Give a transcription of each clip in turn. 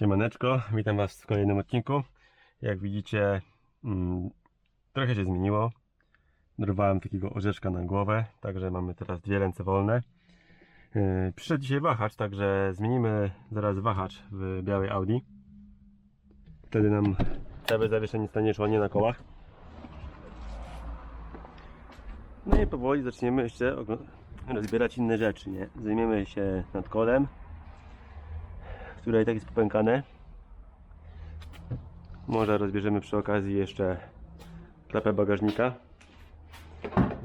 Siemaneczko, witam Was w kolejnym odcinku. Jak widzicie, mm, trochę się zmieniło. Dorwałem takiego orzeszka na głowę, także mamy teraz dwie ręce wolne. Yy, przyszedł dzisiaj wahacz, także zmienimy zaraz wahacz w białej Audi. Wtedy nam całe zawieszenie stanie szło nie na kołach. No i powoli zaczniemy jeszcze rozbierać inne rzeczy, nie? Zajmiemy się nad kolem które i tak jest popękane. Może rozbierzemy przy okazji jeszcze klapę bagażnika.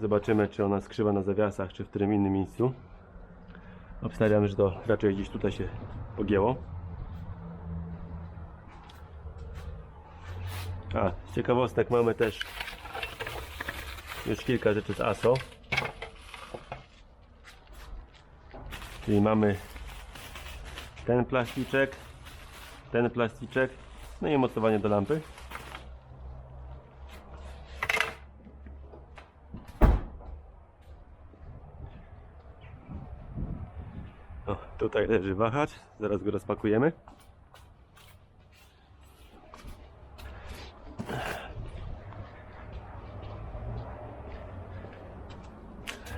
Zobaczymy, czy ona skrzywa na zawiasach, czy w którym innym miejscu. Obstawiam, że to raczej gdzieś tutaj się pogięło. A, z ciekawostek mamy też już kilka rzeczy z ASO. Czyli mamy ten plasticzek, ten plasticzek, no i mocowanie do lampy. O, tutaj leży wahacz, zaraz go rozpakujemy.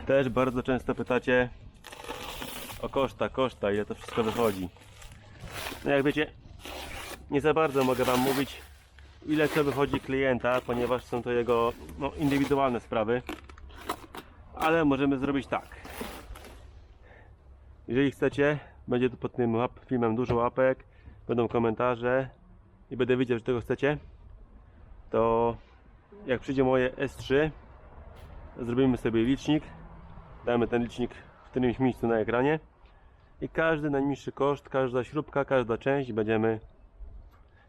Też bardzo często pytacie o koszta, koszta, ile to wszystko wychodzi. No jak wiecie, nie za bardzo mogę Wam mówić, ile co wychodzi klienta, ponieważ są to jego no, indywidualne sprawy. Ale możemy zrobić tak. Jeżeli chcecie, będzie tu pod tym filmem dużo łapek, będą komentarze i będę widział, że tego chcecie, to jak przyjdzie moje S3, zrobimy sobie licznik, damy ten licznik w którymś miejscu na ekranie i każdy najniższy koszt, każda śrubka, każda część będziemy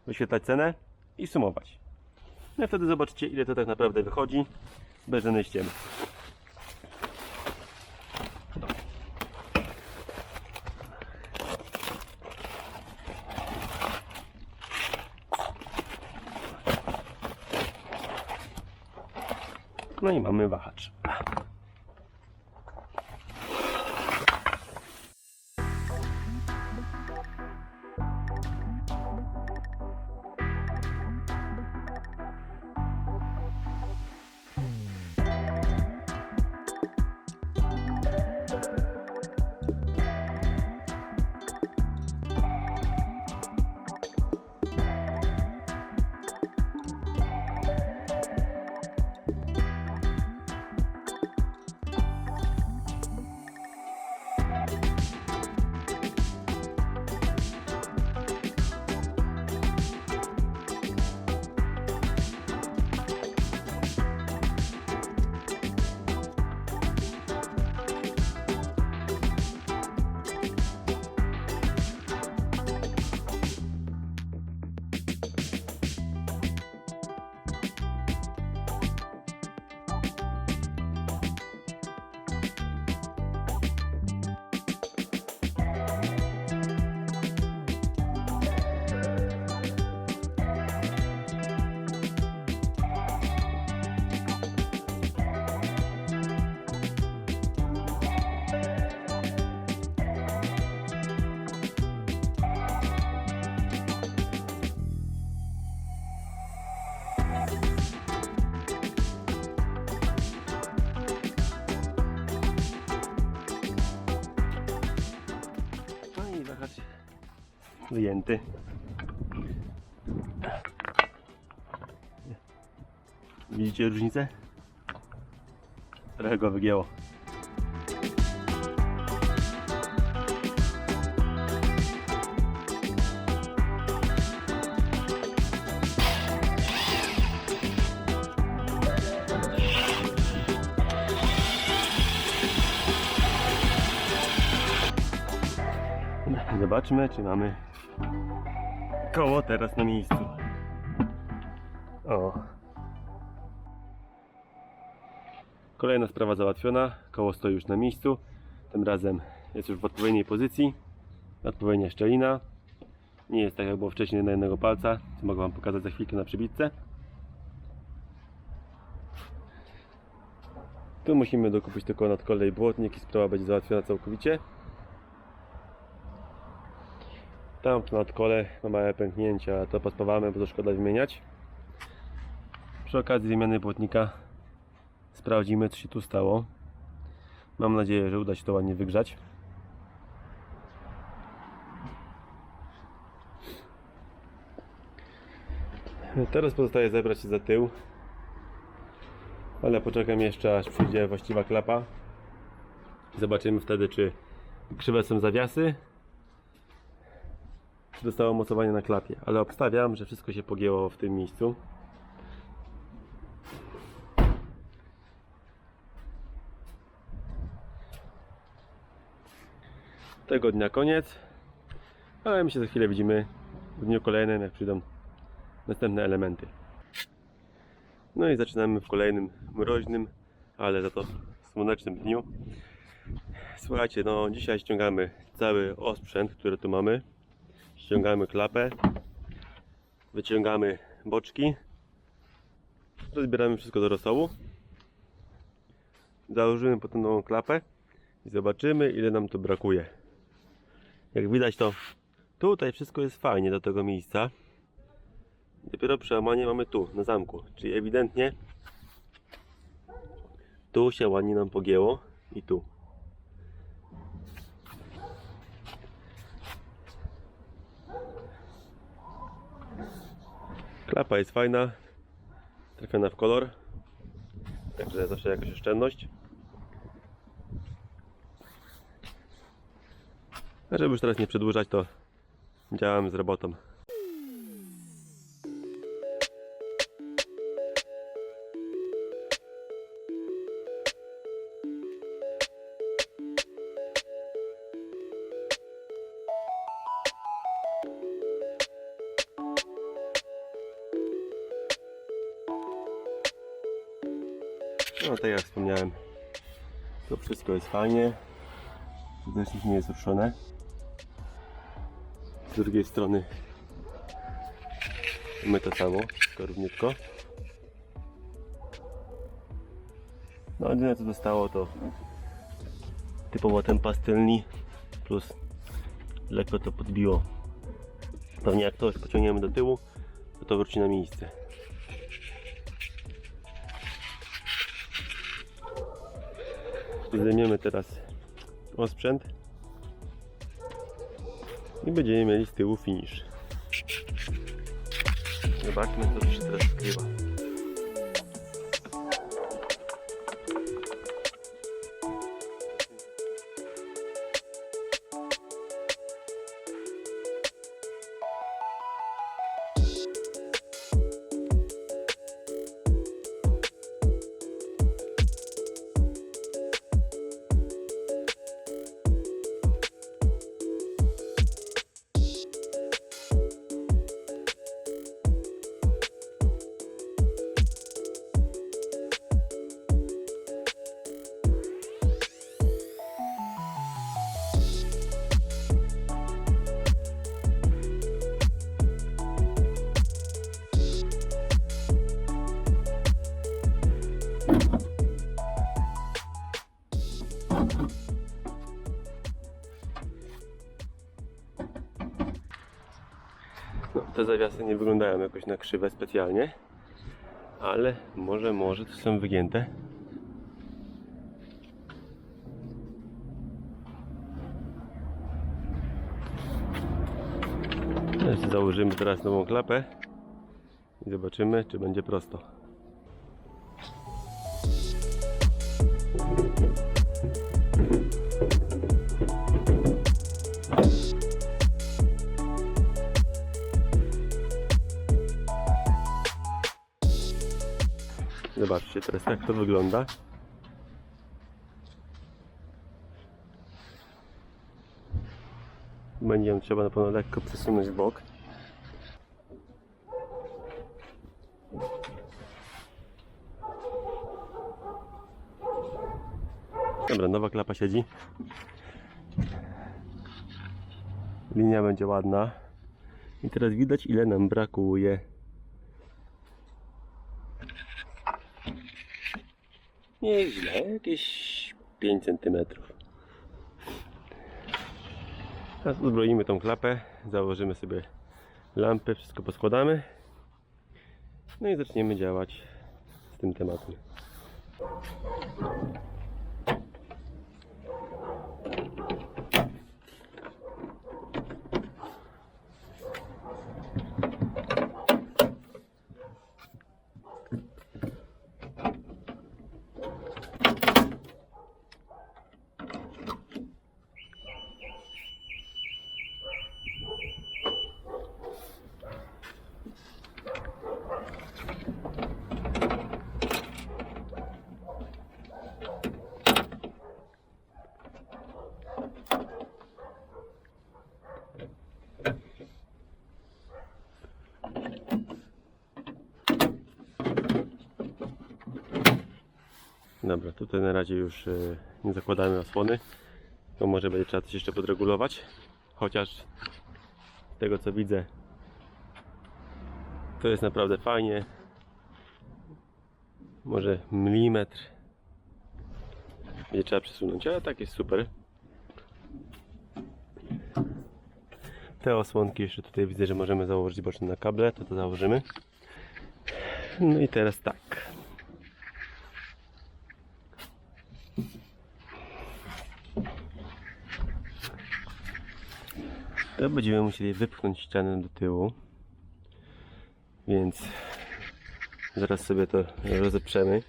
wyświetlać cenę i sumować. No i wtedy zobaczycie ile to tak naprawdę wychodzi bez żadnej ściemy. No i mamy wahacz. Wyjęty. Widzicie różnicę? Trochę go wygięło. Zobaczmy, czy mamy koło teraz na miejscu. O. Kolejna sprawa załatwiona. Koło stoi już na miejscu. Tym razem jest już w odpowiedniej pozycji. Odpowiednia szczelina. Nie jest tak jak było wcześniej na jednego palca, co mogę Wam pokazać za chwilkę na przybitce. Tu musimy dokupić tylko nad kolej błotnik i sprawa będzie załatwiona całkowicie. Tam w nadkole ma małe pęknięcia, to pospawamy, bo to szkoda wymieniać. Przy okazji wymiany błotnika sprawdzimy co się tu stało. Mam nadzieję, że uda się to ładnie wygrzać. Teraz pozostaje zebrać się za tył. Ale poczekam jeszcze aż przyjdzie właściwa klapa. Zobaczymy wtedy czy krzywe są zawiasy. Czy dostało mocowanie na klapie. Ale obstawiam, że wszystko się pogięło w tym miejscu. Tego dnia koniec. Ale my się za chwilę widzimy w dniu kolejnym, jak przyjdą następne elementy. No i zaczynamy w kolejnym mroźnym, ale za to słonecznym dniu. Słuchajcie, no dzisiaj ściągamy cały osprzęt, który tu mamy. Ściągamy klapę, wyciągamy boczki, rozbieramy wszystko do rosołu. Założymy potem nową klapę i zobaczymy ile nam tu brakuje. Jak widać to tutaj wszystko jest fajnie do tego miejsca. Dopiero przełamanie mamy tu, na zamku. Czyli ewidentnie tu się ładnie nam pogięło i tu. Klapa jest fajna, trafiona w kolor, także zawsze jakaś oszczędność. A żeby już teraz nie przedłużać, to działamy z robotą. To wszystko jest fajnie. Nic nie jest ruszone. Z drugiej strony my to samo, to równiutko. No jedyne co zostało to typowo ten pastylni plus lekko to podbiło. Pewnie jak to pociągniemy do tyłu, to to wróci na miejsce. Zdejmiemy teraz osprzęt i będziemy mieli z tyłu finish. Zobaczmy co tu się teraz skrywa. Te zawiasy nie wyglądają jakoś na krzywe specjalnie, ale może, może to są wygięte. Jeszcze założymy teraz nową klapę i zobaczymy, czy będzie prosto. Zobaczcie teraz jak to wygląda. Będzie trzeba na pewno lekko przesunąć w bok. Dobra, nowa klapa siedzi. Linia będzie ładna. I teraz widać ile nam brakuje. Nieźle, jakieś 5 cm. Teraz uzbroimy tą klapę założymy sobie lampy, wszystko poskładamy. No i zaczniemy działać z tym tematem. Dobra, tutaj na razie już e, nie zakładamy osłony, bo może będzie trzeba coś jeszcze podregulować. Chociaż z tego co widzę, to jest naprawdę fajnie. Może milimetr będzie trzeba przesunąć, ale tak jest super. Te osłonki jeszcze tutaj widzę, że możemy założyć boczne na kable, to to założymy. No i teraz tak. To będziemy musieli wypchnąć ścianę do tyłu. Więc zaraz sobie to rozeprzemy.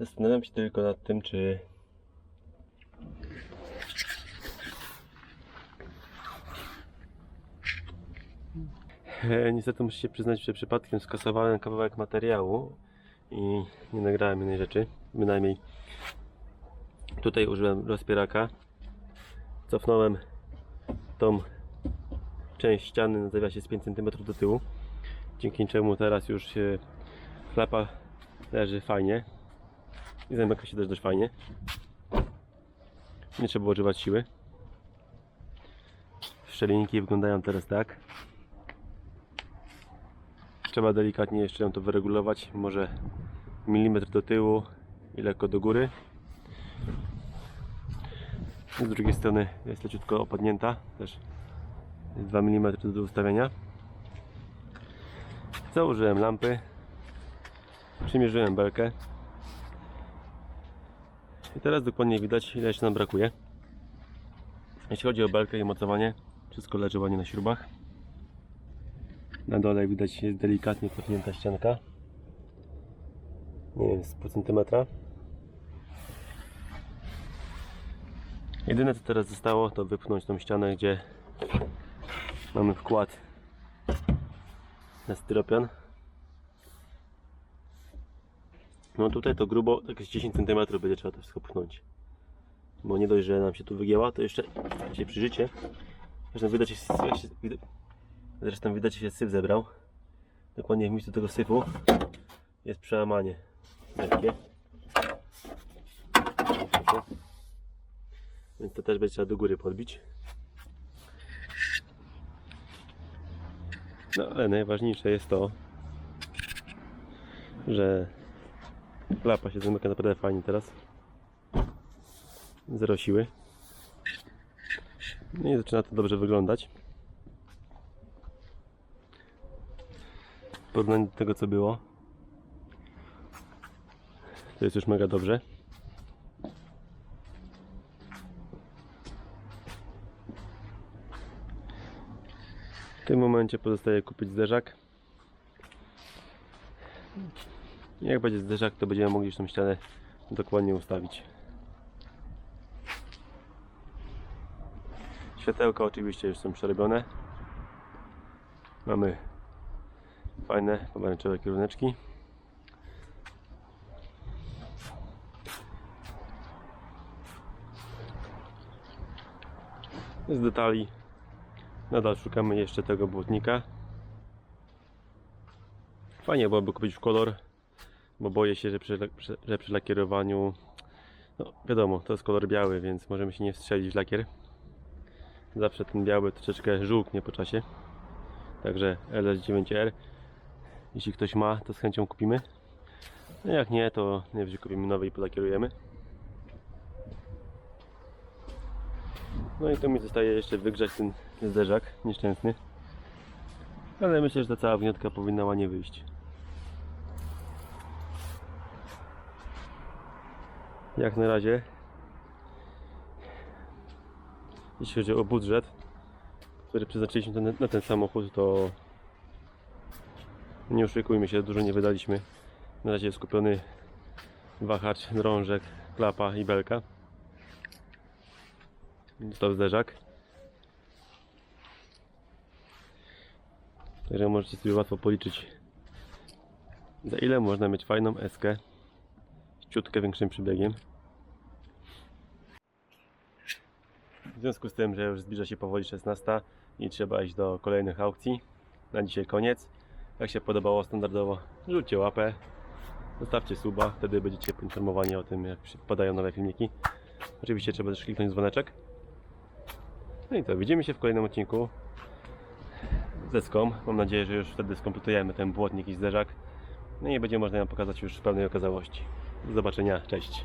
Zastanawiam się tylko nad tym, czy E, Niestety muszę się przyznać, że przypadkiem skasowałem kawałek materiału i nie nagrałem innej rzeczy. Bynajmniej tutaj użyłem rozpieraka. Cofnąłem tą część ściany na zawiasie z 5 cm do tyłu. Dzięki czemu teraz już się chlapa leży fajnie i zamyka się też dość fajnie. Nie trzeba używać siły. Szczelinki wyglądają teraz tak. Trzeba delikatnie jeszcze ją to wyregulować. Może milimetr do tyłu i lekko do góry. Z drugiej strony jest leciutko opadnięta. Też jest 2 mm do ustawienia. Założyłem lampy. Przymierzyłem belkę. I teraz dokładnie widać ile jeszcze nam brakuje. Jeśli chodzi o belkę i mocowanie, wszystko leży ładnie na śrubach. Na dole widać jest delikatnie cofnięta ścianka. Nie wiem, z pół centymetra. Jedyne co teraz zostało to wypchnąć tą ścianę, gdzie mamy wkład na styropian. No tutaj to grubo, z 10 cm będzie trzeba to wszystko pchnąć. Bo nie dość, że nam się tu wygięła, to jeszcze się przyżycie. Zresztą widać, jak się, zresztą widać, że się syf zebrał. Dokładnie w miejscu tego syfu jest przełamanie lekkie. Więc to też będzie trzeba do góry podbić. No ale najważniejsze jest to, że klapa się zamyka naprawdę fajnie teraz. Zero siły. No i zaczyna to dobrze wyglądać. W porównaniu do tego co było. To jest już mega dobrze. W tym momencie pozostaje kupić zderzak. Jak będzie zderzak, to będziemy mogli już tą ścianę dokładnie ustawić. Światełka oczywiście już są przerobione. Mamy fajne pomarańczowe kieruneczki. Z detali nadal szukamy jeszcze tego błotnika. Fajnie byłoby kupić w kolor, bo boję się, że przy, że przy lakierowaniu, no wiadomo, to jest kolor biały, więc możemy się nie wstrzelić w lakier. Zawsze ten biały troszeczkę żółknie po czasie. Także LS9R. Jeśli ktoś ma, to z chęcią kupimy. No jak nie, to najwyżej kupimy nowy i polakierujemy. No i tu mi zostaje jeszcze wygrzać ten zderzak nieszczęsny. Ale myślę, że ta cała wniotka powinna ładnie wyjść. Jak na razie, jeśli chodzi o budżet, który przeznaczyliśmy na ten samochód, to nie oszukujmy się, dużo nie wydaliśmy. Na razie jest kupiony wahacz, drążek, klapa i belka. Został zderzak. Także możecie sobie łatwo policzyć za ile można mieć fajną eskę ciutkę większym przebiegiem. W związku z tym, że już zbliża się powoli 16 i trzeba iść do kolejnych aukcji. Na dzisiaj koniec. Jak się podobało standardowo, rzućcie łapę, zostawcie suba, wtedy będziecie poinformowani o tym, jak się podają nowe filmiki. Oczywiście trzeba też kliknąć dzwoneczek. No i to, widzimy się w kolejnym odcinku ze Skom. Mam nadzieję, że już wtedy skompletujemy ten błotnik i zderzak. No i będzie można ją pokazać już w pełnej okazałości. Do zobaczenia, cześć.